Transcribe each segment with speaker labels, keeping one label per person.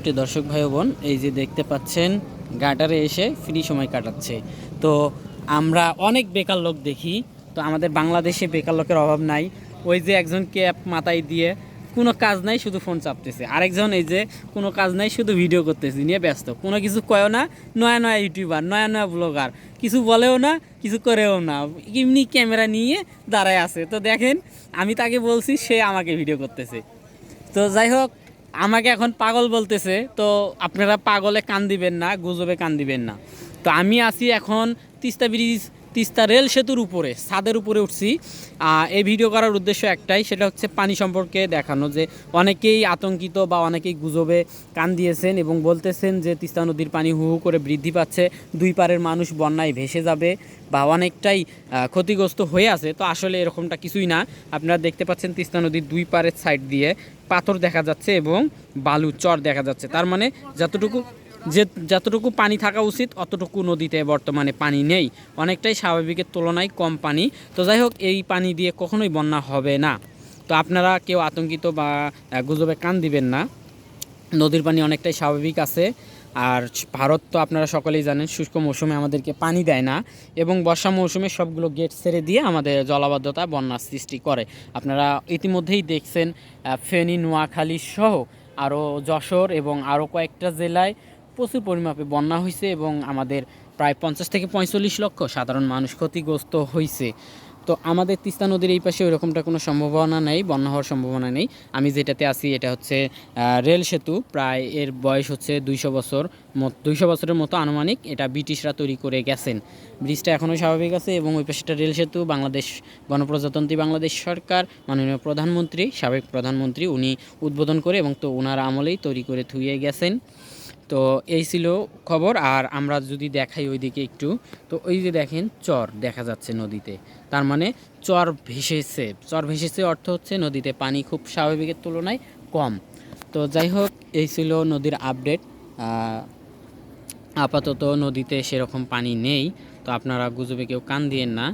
Speaker 1: প্রিয় দর্শক ভাই বোন, এই যে দেখতে পাচ্ছেন গাটারে এসে ফ্রি সময় কাটাচ্ছে। তো আমরা অনেক বেকার লোক দেখি, তো আমাদের বাংলাদেশে বেকার লোকের অভাব নাই। ওই যে একজন ক্যাপ মাথায় দিয়ে কোনো কাজ নাই, শুধু ফোন চাপতেছে। আরেকজন এই যে কোনো কাজ নাই, শুধু ভিডিও করতেছে, নিয়ে ব্যস্ত। কোনো কিছু কয়ও না, নয়া নয়া ইউটিউবার নয়া নয়া ব্লগার কিছু বলেও না, কিছু করেও না। এমনি ক্যামেরা নিয়ে দাঁড়ায় আছে। তো দেখেন, আমি তাকে বলছি, সে আমাকে ভিডিও করতেছে। তো যাই হোক আমাকে এখন পাগল বলতেছে, তো আপনারা পাগলে কান দিবেন না, গুজবে কান দিবেন না। তো আমি আছি এখন তিস্তা ব্রিজ তিস্তা রেল সেতুর উপরে, ছাদের উপরে উঠছি। এই ভিডিও করার উদ্দেশ্য একটাই, সেটা হচ্ছে পানি সম্পর্কে দেখানো, যে অনেকেই আতঙ্কিত বা অনেকেই গুজবে, কান দিয়েছেন এবং বলতেছেন যে তিস্তা নদীর পানি হু হু করে বৃদ্ধি পাচ্ছে, দুই পারের মানুষ বন্যায় ভেসে যাবে বা অনেকটাই ক্ষতিগ্রস্ত হয়ে আছে। তো আসলে এরকমটা কিছুই না। আপনারা দেখতে পাচ্ছেন তিস্তা নদীর দুই পারের সাইড দিয়ে পাথর দেখা যাচ্ছে এবং বালু চর দেখা যাচ্ছে। তার মানে যতটুকু যে যতটুকু পানি থাকা উচিত, অতটুকু নদীতে বর্তমানে পানি নেই। অনেকটাই স্বাভাবিকের তুলনায় কম পানি। তো যাই হোক, এই পানি দিয়ে কখনোই বন্যা হবে না। তো আপনারা কেউ আতঙ্কিত বা গুজবে কান দিবেন না। নদীর পানি অনেকটাই স্বাভাবিক আছে। আর ভারত তো আপনারা সকলেই জানেন, শুষ্ক মৌসুমে আমাদেরকে পানি দেয় না। এবং বর্ষা মৌসুমে সবগুলো গেট ছেড়ে দিয়ে আমাদের জলাবদ্ধতা, বন্যার সৃষ্টি করে। আপনারা ইতিমধ্যেই দেখছেন ফেনী, নোয়াখালী সহ আরও যশোর এবং আরও কয়েকটা জেলায় প্রচুর পরিমাপে বন্যা হয়েছে এবং আমাদের প্রায় পঞ্চাশ থেকে পঁয়তাল্লিশ লক্ষ সাধারণ মানুষ ক্ষতিগ্রস্ত হয়েছে তো আমাদের তিস্তা নদীর এই পাশে ওইরকমটা কোনো সম্ভাবনা নেই, বন্যা হওয়ার সম্ভাবনা নেই। আমি যেটাতে আছি এটা হচ্ছে রেল সেতু। প্রায় এর বয়স হচ্ছে দুইশো বছর দুইশো বছরের মতো আনুমানিক এটা ব্রিটিশরা তৈরি করে গেছেন। ব্রিজটা এখনও স্বাভাবিক আছে এবং ওই পাশেটা রেল সেতু, বাংলাদেশ গণপ্রজাতন্ত্রী বাংলাদেশ সরকার, মাননীয় প্রধানমন্ত্রী, সাবেক প্রধানমন্ত্রী, উনি উদ্বোধন করে এবং তো ওনার আমলেই তৈরি করে থুয়ে গেছেন। তো এই ছিল খবর, আর আমরা যদি দেখাই ওইদিকে একটু, তো ওই যে দেখেন চর দেখা যাচ্ছে নদীতে। তার মানে চর ভেসেছে। চর ভেসেছে অর্থ হচ্ছে নদীতে পানি খুব স্বাভাবিকের তুলনায় কম। তো যাই হোক, এই ছিল নদীর আপডেট। আপাতত নদীতে সেরকম পানি নেই। তো আপনারা গুজবে কেউ কান দিয়েন না।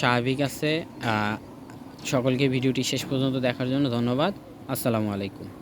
Speaker 1: স্বাভাবিক আছে। সকলকে ভিডিওটি শেষ পর্যন্ত দেখার জন্য ধন্যবাদ। আসসালামু আলাইকুম।